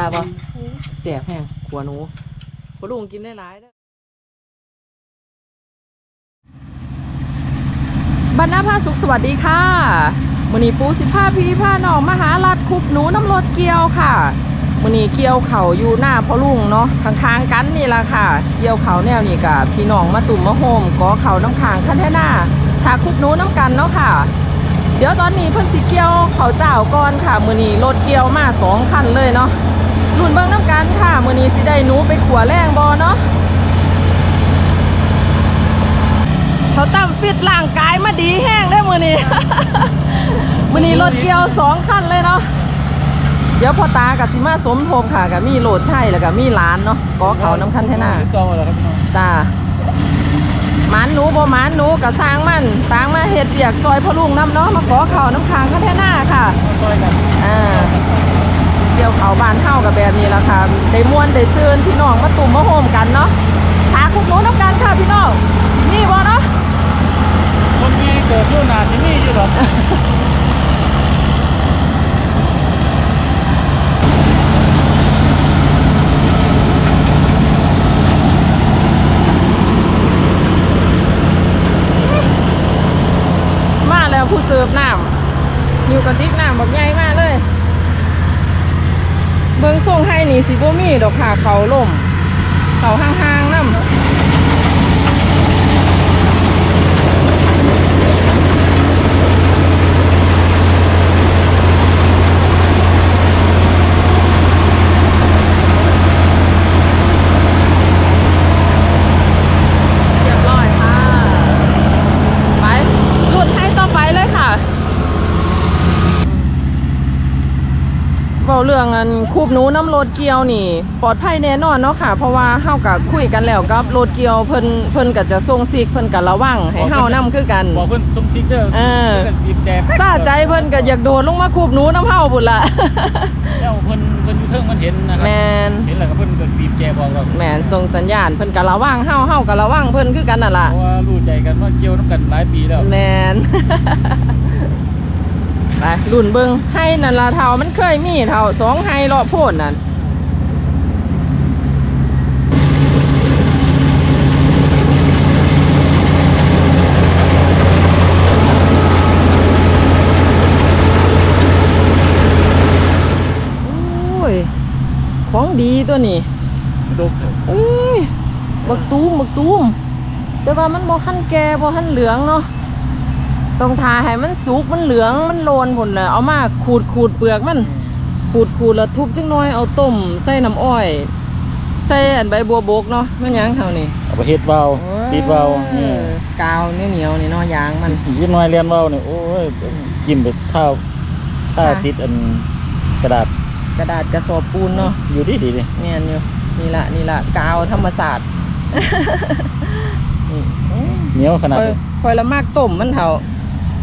าทาปะเสียบแห้งขัวหนูพอลุงกินได้หลายเด้อบรรณาภาสุขสวัสดีค่ะมือนีปูสิผ้าพี่ผ้าน้องมหาลัดคุบหนูน้ำรถเกี่ยวค่ะมือนีเกี่ยวเขาอยู่หน้าพ่อลุงเนาะข้างๆกันนี่ละค่ะ เกี่ยวเขาแนวนี้กับพี่น้องมาตุ่มมาโฮมกอเขาน้ำขางขั้นแท่หน้าทาคุบหนูน้ำกันเนาะค่ะ เดี๋ยวตอนนี้เพิ่นสิเกี่ยวเขาเจ้าก่อนค่ะมือนี้รถเกี่ยวมาสองคันเลยเนาะ รุ่นเบิ่งน้ำกันค่ะมือนี้สิได้หนูไปขัวแรงบอเนาะเขาตั้มฟิตร่างกายมาดีแห้งได้อมือนี้ มือนี้รถเกี่ยวสองคันเลยเนาะเดี๋ยวพ่อตากับสิมาสมทบค่ะกับมีโหลดใช่แล้วก็มีหลานเนาะก็เขาน้ำคันแท่หน้าจองแล้วครับพี่น้องจ้าหมันหนูบ่หมันหนูกะสร้างมันสร้างมาเฮ็ดเบียกซอยพ่อลุงน้ำเนาะมาขอข้าวน้ำค้างข้าแท่หน้าค่ะซอยกันอ่า เดี่ยวเขาบานเฮากับแบบนี้แล้วค่ะได้ม้วนได้ซื่นพี่น้องมาตุ่มมาโฮมกันเนาะหาคุกหนูน้ำกันค่ะพี่น้องที่นี่บ่เนาะคนมีเกิดยุ่นานที่นี่อยู่หรอก มาแล้วผู้เสิร์ฟน้ำอยู่กับติ๊กน้ำบักใหญ่มากเลย เบิ่ง สิบ่มีดอกค่ะเขาล่มเขาห้างๆน้ำ เรียบร้อยค่ะ ไปหลุดให้ต่อไปเลยค่ะเบาเรื่องอั นคูบหนูน้ำโรดเกียวนี่ ปลอดภัยแน่นอนเนาะค่ะ เพราะว่าเฮากับคุยกันแล้วกับโรดเกียวเพิ่นเพิ่นก็จะส่งซิกเพิ่นก็ระวังให้เฮานํคือกันบอกเพิ่นสมซิกเด้อเออเพิ่นบีบแดงซาใจเพิ่นก็อยากโดดลงมาคูบหนูน้ำเฮาพุ่นล่ะแล้วเพิ่นเพิ่นอยู่เทิงมันเห็นนะครัแมนเห็นแล้วก็เพิ่นก็บีบแจบอกว่าแมนส่งสัญญาณเพิ่นก็ระวังเฮาเฮาก็ระวังเพิ่นคือกันนั่นล่ะเพราะว่ารู้ใจกันว่าเกี่ยวน้ำกันหลายปีแล้วแมน ไปรุ่นเบิงให้นั่นละเท่ามันเคยมีเท่าสองไฮรอบโพดนั่นโอ้ยของดีตัวนี้ดกเถอะเอ้ยบักตูมบักตูมแต่ว่ามันบ่หั่นแก่บ่หั่นเหลืองเนาะ ต้องทาให้มันสุกมันเหลืองมันโลนพุ่นน่ะเอามาขูดขูดเปลือกมันขูดขูดแล้วทุบจังน้อยเอาต้มใส่น้ำอ้อย ใส่อันใบบัวบกเนาะมันหยังเท่านี้เอาไปเฮ็ดเบาติดเบานี่เออกาวเหนียวๆนี่เนาะยางมันยิ่งน้อยเรียนเบาเนี่ยโอ้ยกินไปเท่าถ้าค่ะติดอันกระดาษกระดาษกระสอบปูนเนาะอยู่ดีดีเลยแม่นอยู่นี่ละนี่ละกาวธรรมศาสตร์นี่เหนียวขนาดคอยนี้คอยละมากต้มมันเถา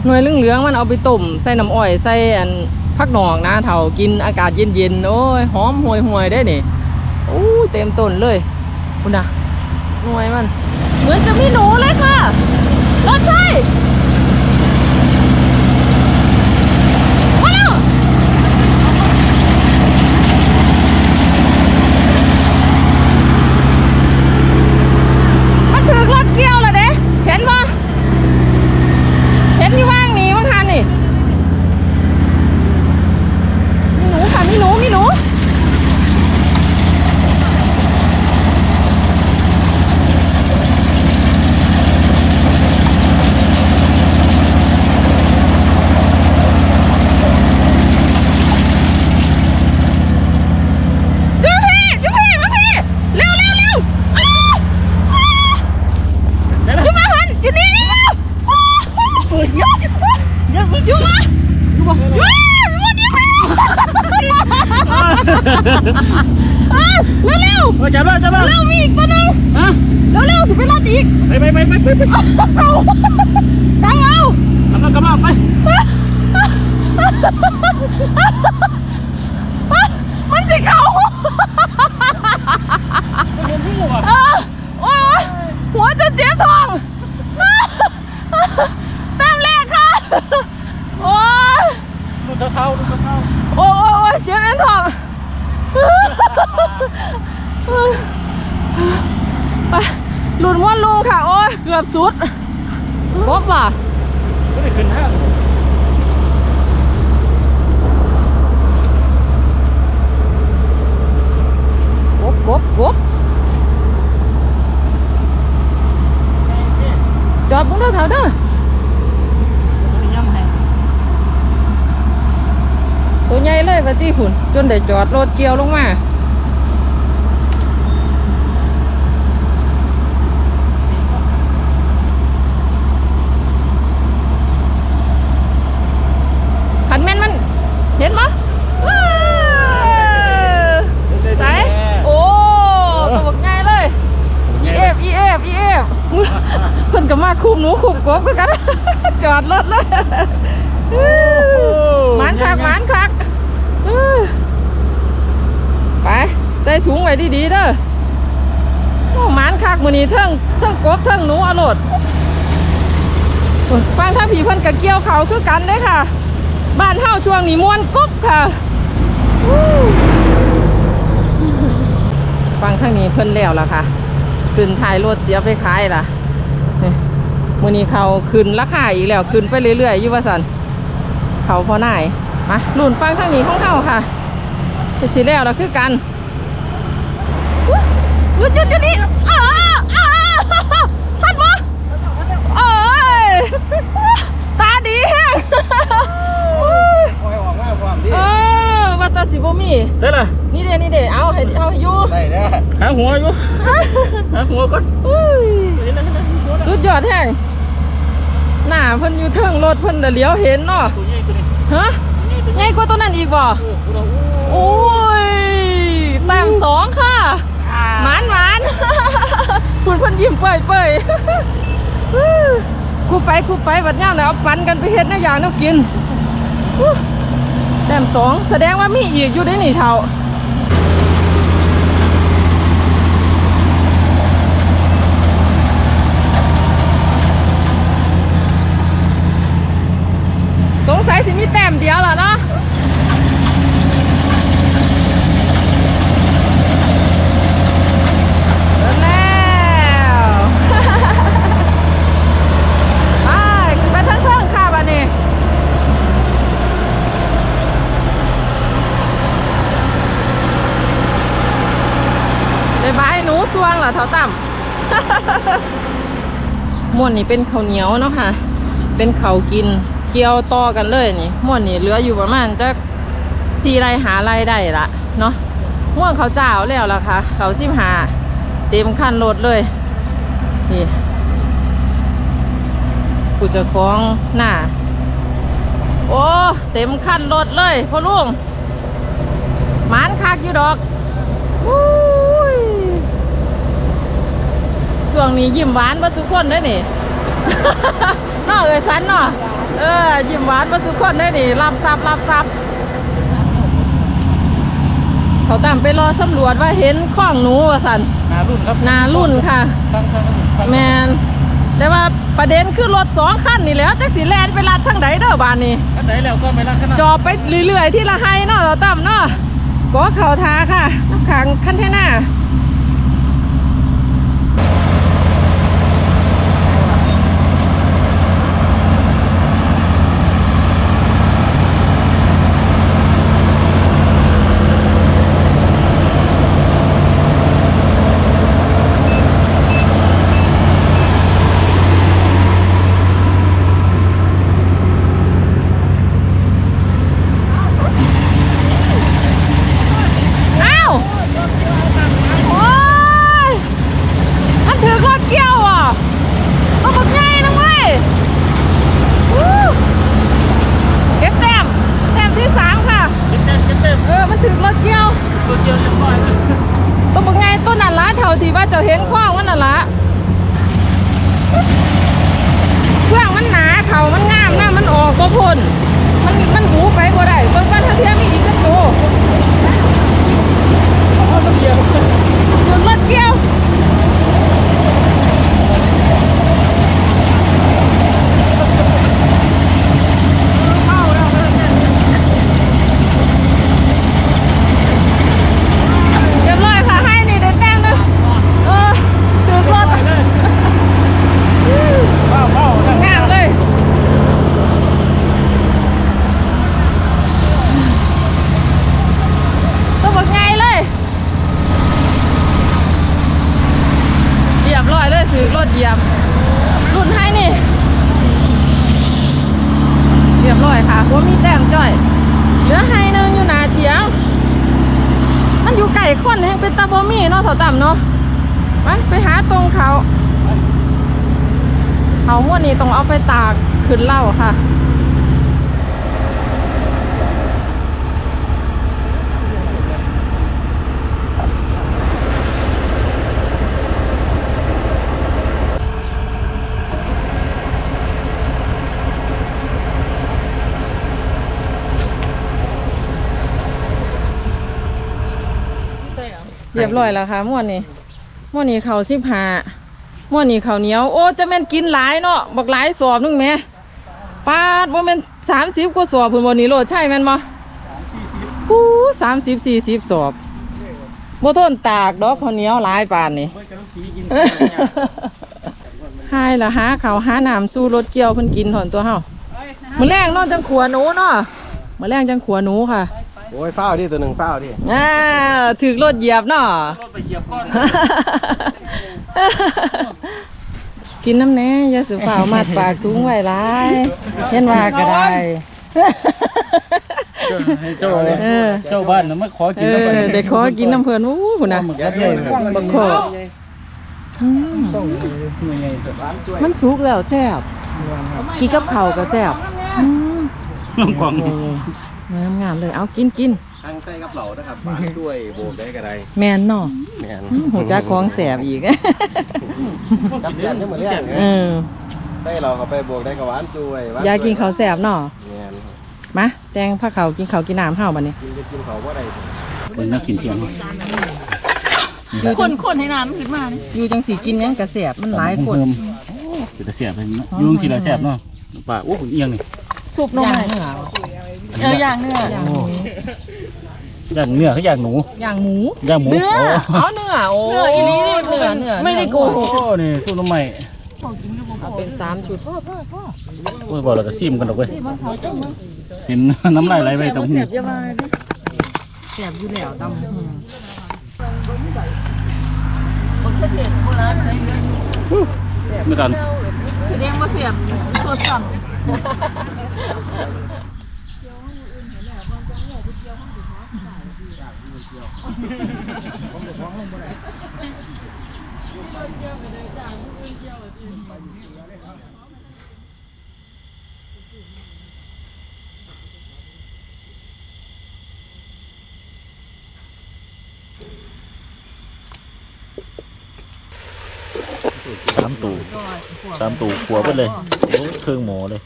หน่วยเหลืองๆมันเอาไปต้มใส่น้ำอ้อยใส่อันพักหนองนะเถากินอากาศเย็นๆโอ้ยหอมห่วยๆได้นี่อู้เต็มต้นเลยคุณนะหน่วยมัน เหมือนจะมีหนูเลยค่ะรถใช่มาแล้วมันถือรถเกี่ยวแล้วเด้เห็นปะเห็นที่ว่างหนีมั้งคันนี่มีหนูค่ะมีหนูมีหนู ดูพี่ดูพี่มาพี่เร็วเร็วเร็วอ้าวอ้าวอยู่มาหันอยู่นี่อ้าวอ้าว เปิดเยอะเยอะมึง อยู่มา อยู่บ่ว้าววันนี้ เร็วเร็วมาจับแล้วจับแล้วเร็วมีอีกตัวหนึงฮะเร็วเร็วสิไปรอดอีกไปไปไปไปไปไปเอาตั้งเอากำลังกำลังไปมันสิเขาเห็นผู้อะเออโอ้ยหัวจะเจ็บท้องแต้มแรกค่ะโอ้ยดูเท้าดูเท้า โอ้ยโอ้ยเจ็บเอ็นท้องไปหลุดม้วนลุงค่ะ โอ้ยเกือบสุดครบว่ะไม่ได้ขึ้นห้างกบกบกบจอดบุ้งเด้อแถวเด้อย่ำให้ตัวใหญ่เลยว่าที่ผุนจนได้จอดรถเกี่ยวลงมาขันแม่นมัน เห็นปะว้าวใสโอ้ตัวบักใหญ่เลย อีเอฟอีเอฟอีเอฟเพิ่นก็มาคุมหนูคุมก บคือกัน จอดรถเลยหมานคักหมานคักเออไป ใส่ถุงไว้ดีๆเด้อโอ้หมานคักมื้อนี้เทั้งเทั้งกบเทั้งหนูเอาโลดโอ้ยฟังถ้าผีเพิ่นก็เกี่ยวเขาคือกันเด้อค่ะ บ้านเฮาช่วงนี้ม่วนกบค่ะวู้ฟังทางนี้เพิ่นแล้วล่ะค่ะขึ้นท้ายรถเสียไปขายล่ะนี่ มื้อนี้เขาขึ้นราคาอีกแล้วขึ้นไปเรื่อยๆอยู่ว่าสันเขาพอหน่ายมาลุ่นฟังทางนี้ของเขาค่ะเป็นสิแล้วเราคือกันอุ๊ยหยุดหยุดหยุดนี่อ้าวอ้าวทันปะโอ้ยตาดีแฮงปล่อยออกมาความดีเออว่าแตาสิบ่มีเสร็จละนี่เด้นี่เด้เอาให้เอาให้อยู่ได้เด้อหาหัวอยู่หาหัวก่อนอุ้ยเห็นแล้วเห็นแล้วหัวสุดยอดแห้ง หน้าเพิ่นอยู่เทิงรถเพิ่นน่ะเลี้ยวเห็นเนาะตัวใหญ่ตัวนี้ฮะใหญ่กว่าตัวนั้นอีกบ่โอ้โหโอ้ยแต้มสองค่ะหมานหมานคุณเพิ่นยิ้มเปื่อยเปื่อยคูไปคูไปบัดย่ามแล้วเอาปันกันไปเฮ็ดแนวอย่างแนวกินอู้แต้มสองแสดงว่ามีอีกอยู่ได้นี่เท่า งสัยสิมีแต้มเดียวละเนาะแล้วไปทั้งเครื่องค่ะบัดนี้ได้บายหนูสวงเหรอเท่าต่ำมวนนี่เป็นข้าวเหนียวเนาะค่ะ เป็นข้าวกิน เกี่ยวต่อกันเลยนี่ม่วนนี่เหลืออยู่ประมาณจะสี่ไรหาไรได้ละเนาะม่วนข้าเจ้าแล้วล่ะค่ะ เขาวสิบหาเต็มคันรถเลยนี่ผู้จะคล้องหน้า โอ้ เต็มคันรถเลยพ่อลุงหมานคักอยู่ดอกอุ้ยช่วงนี้ยิ้มหวานมาทุกคนได้อนี่นาะเอ้ยสันเนาะ เออยิ้มหวานมาทุกคนได้อนี่รับทรัพย์รับทรัพย์เขาตามไปรอสำรวจว่าเห็นข้องหนูว่าสันนารุ่นครับนารุ่นค่ะทางทางทางแมนแต่ว่าประเด็นคือรถสองคันนี่แหล้วจักสีแลนไปลัดทั้งใดเด้อบานนี้อันไหนแล้วก็ไม่รักขนาดจอบไปเรื่อยๆที่ละไฮเนาะเราตั้มเนาะก็เข่าทาค่ะน้ำขังคันเทน่า ตัวเดียวตัวป็นไงต้นนั่นละเท่าที่ว่าจะเห็นคว้างมันนั่นละเครื่องมันหนาเท่ามันงามหน้ามันออกก็พ่นมันมันหูไปบ่ได้เบิ่งว่าถ้าเทียมีอีกก็โตรถเกี่ยว ถือรถ เป้าเป้านั่น งามเลยตัวบักไงเลยเหยียบร้อยเลยถือรถเหยียบ รุ่นให้นี่เรียบร้อยค่ะว่ามีแต้มจ้อยเหลือให้หนึงอยู่หนาเถียง มันอยู่ไก่คนแห่งเป็นตาบอมี่เนาะเถาต่ำเนาะไปไปหาตรงเขาเขาม้ว นนี้ต้องเอาไปตากขึ้นเหล้าค่ะเรียบร้อยแล้วค่ะม้วนนี้ม้วนนี้เขาสิบหา ม้วนนี้เขาวเหนียว โอ้จะแม่นกินหลายเนาะบักหลายสอบนึงแหม่ปาดว่าแม่นสามสิบกว่าสอบพิ่นวันนี้โลดใช่แม่นบ่ปูสามสิบสี่สิบสอบบ่ทนตากดอกข้าวเหนียวหลายปานนี่เพื่อนจะต้องสีกินหายละหาเขาหาน้ำสู้รถเกี่ยวเพิ่นกินถอนตัวเฮามื้อแรงนอนจังขัวหนูเนาะมื้อแรงจังขัวหนูค่ะ โอ้ยเฝ้าดิตัวหนึ่งเฝ้าดิอ่าถึกรถเหยียบเนาะรถไปเหยียบก้อน กินน้ำแน่อยาสืฝ่าวมัดปากถุงไว้หลายเห็นว่าก็ได้เจ้าเออเจ้าบ้านน่ะมาขอเอกินแล้วอเด็กขอกินน้ำเพลินอู้หูนะมันก็ใหญ่เลยบักขออืมหน่วยใหญ่สุดมันสุกแล้วแซ่บกินกับข้าวก็แซ่บอืมลงกล่อง งามงามๆเลยเอากินกินทางใส่กับเหล่านะครับฝานด้วยโบกได้ก็ได้แมนเนาะแม่นอืมหูจ้าของแสบอีกกับเดือนนี่เหมือนเรื่องเออได้เราก็ไปโบกได้กับหวานจุ้ยหวยายกินข้าวแสบเนาะแม่นมาแตงผ้าเขาวกินข้าวกินน้ำเฮาบัดนี้กินจะกินเขาว่าได้คนน่ากินเที่ยงคนคนให้น้ำขึ้นมานี่อยู่จังสีกินหยังกระแสบมันหลายคนจะแต่เสียบเลยเนาะยุงสีละแสบเนาะป่าโอ้เอียงนี่สุบลงย่างมาเนื้อ เอออย่างเนื้อย่างหมูย่างเนื้อเขาย่างหนูย่างหมูย่างหมูเนื้อเอาเนื้อโอ้เนื้ออีหลีนี่เนื้อเนื้อไม่ได้โกหกโอ้นี่สู้น้ำใหม่เอาเป็นสามชุดพ่อพ่อพ่อโอ้ยบอกแล้วก็ซิมกันดอกเว้ยเห็นน้ำลายไหลไปตรงหูเสียบอยามาดิแสบอยู่แล้วตำหืมมันแค่ เด็ดโบราณอะไรเลยไม่กันแสดงว่าเสียบสดสั่นสามตูสามตูขัวไปเลยโอ้ยเครื่องหมูเลย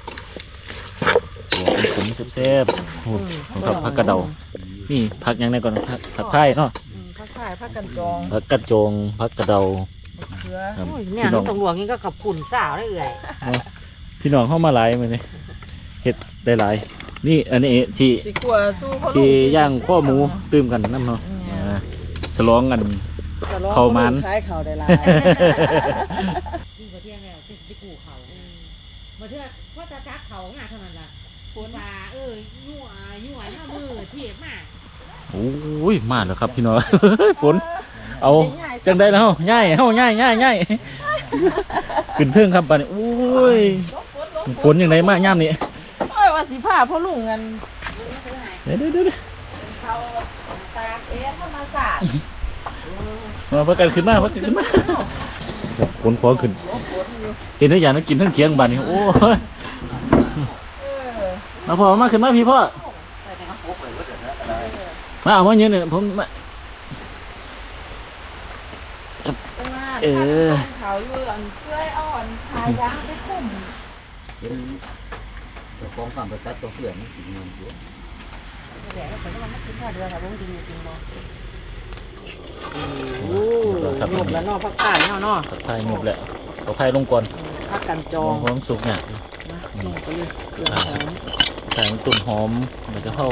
หัวขมๆแซ่บๆโอ้ยของผักผักกระเดา นี่ผักยังไงก่อนผักผักไผ่เนาะผักข่ายผักกันจองผักกระโจงผักกระเดาเชื้อครับเนี่ยพี่น้องตำรวจนี่ก็ขับขุนสาวได้เอื่อยพี่น้องเข้ามาหลายมาเนี่ยเห็ดได้หลาย นี่อันนี้ที่สิกลัวสู้เขาที่ย่างข้อหมูตื้มกันน้ำเนาะอ่าฉลองกันเข้ามัน คล้ายเขาได้หลายที่ประเทศแล้วที่ไปกูเขามาเถอะว่าจะจักเขาไงเท่านั้นล่ะฝนว่าเอ้ยยั่วยั่วหน้ามือเทียบมาก โอ้ยมาแล้วครับพี่น้องฝน เอาจังได้แล้วง่ายเฮาง่ายง่ายง่ายขึ้นเทิงครับบัดนี้โอ้ยฝนยังไงมากย่ามนี้โอ้ยว่าสิผ้าพ่อลุงกันเดี๋ยวเดี๋ยวเดี๋ยวเขาตากเอธรรมศาสตร์มาพักกันขึ้นมาพักกันขึ้นมาครับฝนขอขึ้นเห็นทุกอย่างต้องกินทั้งเคียงบัดนี้โอ้ยมาพ่อมาขึ้นมาพี่พ่อ มาเอามายืนเนี่ยผมมาเออเขาอยู่อันเกล้วยอ่อนทายางไปคุ้มจะฟ้องความประตัดตัวเพื่อนมันสิเงินอยู่แหละแต่ก็มันกินข้าวเดือค่ะบ่จริงจริงบ่ครับงบแล้วเนาะพักผ่านเนาะเนาะผักไทยงบแหละเอาไทยลงก่อนพักกันจจอองงพร้อมสุกเนี่ยลงไปเลยเครื่องหอมใส่น้ำตุ่นหอมมันจะเข้า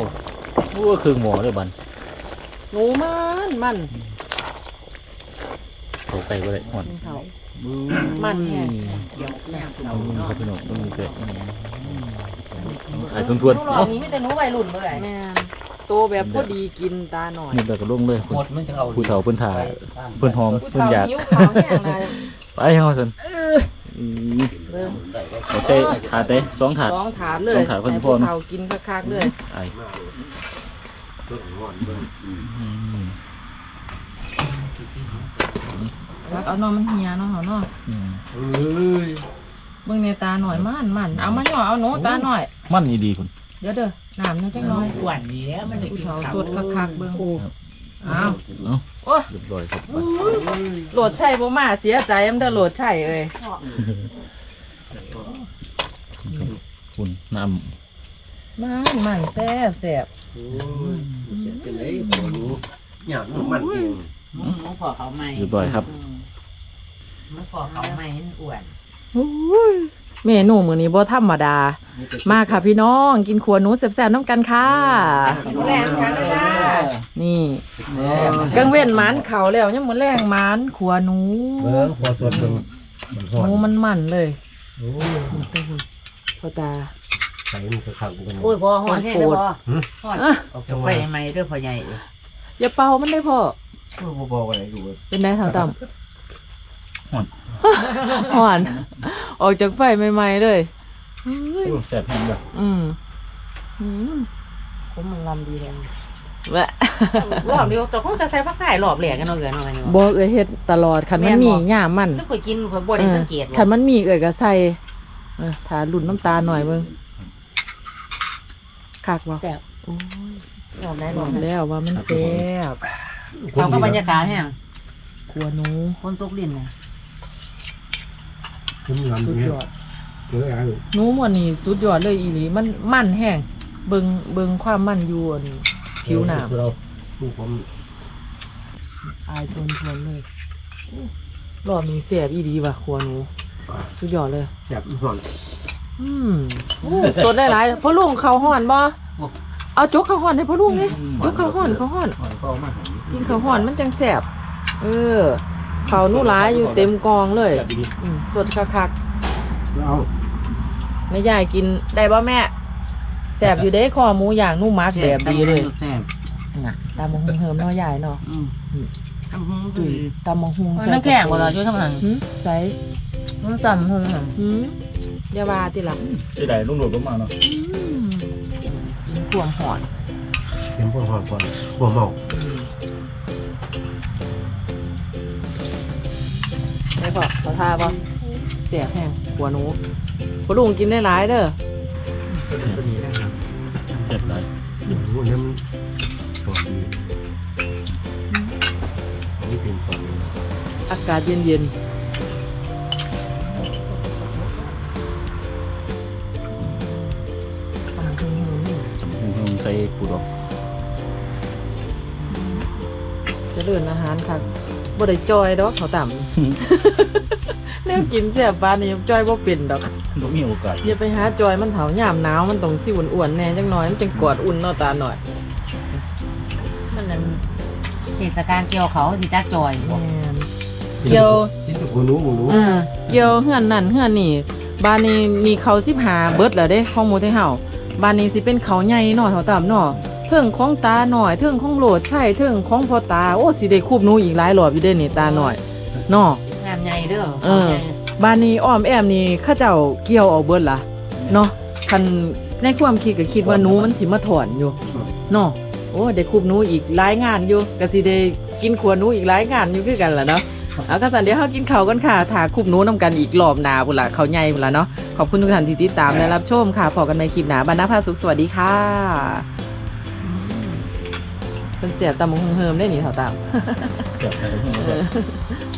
วัวครึ่งหมอเลยบันหนูมันมันเขาไก่ก็ได้หอนเขามันแห้งเกี่ยวแม่เอาลุงครับพี่น้องต้องมีเกลือขายทวนทวนหนูๆหล่อเอ้านี้มีแต่หนูวัยรุ่นเมื่อไหร่แม่นโตแบบพอดีกินตาหน่อยนี่แบบก็ลงเลยหมดมันจะเอาผู้เฒ่าเพิ่นถ่ายเพิ่นหอมผู้เพิ่นเฒ่าอยากนิ้วขาวแห้งเลยไปเฮาซั่นอืมเริ่มเอาใช้ถาดเด้สองถาดสองถาดเลยสองถาดเพิ่นให้พอเนอะผู้เฒ่ากินคักๆเลยไอ เบิ่งงอนเบิ่งอืมเอาเนาะมันเหียเนาะเนาะอืมเอ้ยเบิ่งในตาหน่อยมันมันเอามาย่อเอาหนูตาหน่อย มันนี่ดีคุณเดี๋ยวเด้อน้ำเนี่ยจังน้อยหวานนี้มันได้ผู้กินเฒ่าข้าวสดคักๆเบิ่งเอาเอ้าโอ้ยเรียบร้อยครับโหลดใช่บ่มาเสียใจมันเด้อโหลดใช่เอ้ยคุณน้มันมันแซ่บแซ่บ โอ้ยเสียจังได๋บ่รู้หยังมันเองหมูพอเขาไม่ำเรียบร้อยครับหมูพอเขาไม่อ้วนโอ้ยเมนูมื้อนี้บ่ธรรมดา มาค่ะพี่น้อง กินครัวหนูแซ่บๆน้ำกันค่ะแรงกันเลยจ้านี่กังเว้นหมันเขาแล้วยังมื้อแรงหมันขัวหนูเบิ่งพอสดเบิ่งมันฮอหดนูมันมันเลยโอ้ยพ่อตา ใส่มันก็คักกันโอ้ยพอหอนแห้งเลยพอหอนอะเอาจะจังไปไว้ไหมเด้อพ่อใหญ่อย่าเป่ามันได้พ่อบ่บอกอะไรดูเป็นไงทางต่ำหอนหอน ออกจากไฟใหม่ๆเลยเฮ้ยแซ่บแห้งเลยอืมอืมผมมันลำดีเลยแหวะรอบเดียวแต่คงจะใส่ผักไข่รอบแหลกกันเนาะเอ๋ยเนาะไงเนาะบอกเอ้ยเฮ็ดตลอดคันมันมีหย่ามมันไม่เคยกินเคยบ่ได้สังเกตคันมันมีเอ้ยก็ใส่เออทาลุ่นน้ำตาลหน่อยเบิ่ง คักบ่แซ่บโอ้ยรอบได้บรออบกได้แล้วว่ามันแซ่บเขาก็บรรยากาศแห้งครัวหนูคนตกลิ้นน่ะผมงามสุดเนี่ยยอดเจออะไรหนูหมดนี่สุดยอดเลยอีหลีมันมันแห้งเบิ่งเบิ่งความมันอยู่อันผิวหน้าเราผู้ผมอายทนทนเลยรอบนี้แซ่บอีดีว่ะครัวหนู สุดยอดเลยแซ่บอีหอน อืมโอ้สดได้หลายพ่อลุงเขาวห่อนบ่เอาจกเขาวห่อนให้พ่อลุงนี่จกเขาวห่อนเขาวห่อน หอยก็เอามาให้กินเขาวห่อนมันจังแซ่บเออเขาวหนูหลายอยู่เต็มกองเลยแซ่บดีอืมสดคักแล้วเอาๆแม่ยายกินได้บ่แม่แซ่บอยู่เด้คอหมูย่างนุ่มมักแบบดีเลยแซ่บน่ะตามองหุงเฮิมเนาะยายเนาะอืมตุ้ยตามองหุงมันแข็งบ่ล่ะช่วยทำหนังหึใส่มันสั่มหงหืม อย่าว่าติล่ะๆจะได้ลุงโดดลงมาเนาะอืมกินขวมหอนเห็นพวกหอนก่อนหัวเมาได้ปะขอทาปะเสียบแห้งหัวหนูพ่อลุงกินได้หลายเด้อตัวนี้นะครับแซ่บหลายหนูเนี่ยมันสดดีอันนี้เป็นสดอากาศเย็นเย็นๆ อนอาหารค่ะบ่ได้จอยดอกเขาต่ำ แนวกินแซ่บปานนี่จอยบ่เป็นดอกบ่มีโอกาสอย่าไปหาจอยมันเถายามหนาวมันต้องสิอ้วนๆแหน่จังน้อยมันจังกอดอุ่นเนาะตาหน่อยมันนั่นเทศกาลเกี่ยวเขาสิจักจอยแม่นเกี่ยวกินแต่หัวหนูหมูหนูอ่าเกี่ยวเฮือนนั่นเฮือนนี่บ้านนี้นี่เขาสิบหาเบิดแล้วเด้ของหมูไทยเฮาบ้านนี้สิเป็นเขาใหญ่หน่อยเขาตามเนาะ เทิงของตาหน่อยเทิงของโหลดใช่เทิงของพ่อตาโอ้สิได้คูบหนูอีกหลายรอบอยู่เด้นี่ตาหน่อยเนาะงานใหญ่เด้อเออบ้านนี้อ้อมแอมนี่เข้าเจ้าเกี่ยวเอาเบิดล่ะเนาะคันในความคิดก็คิดว่าหนูมันสิมาถอนอยู่เนาะโอ้ได้คูบหนูอีกหลายงานอยู่ก็สิได้กินขวหนูอีกหลายงานอยู่คือกันล่ะเนาะเอาก็สันเดี๋ยวเขากินข้าวกันค่ะถาคุบหนู้นำกันอีกรอบหนาพุ่นละเขาใหญ่พุ่นละเนาะ ขอบคุณทุกท่านที่ติดตามและรับชมค่ะพอกันในคลิปหนาบรรณาภาสุขสวัสดีค่ะอืม เป็นเสียบตามงเฮิมได้หนิเถาตามแซ่บไหลาย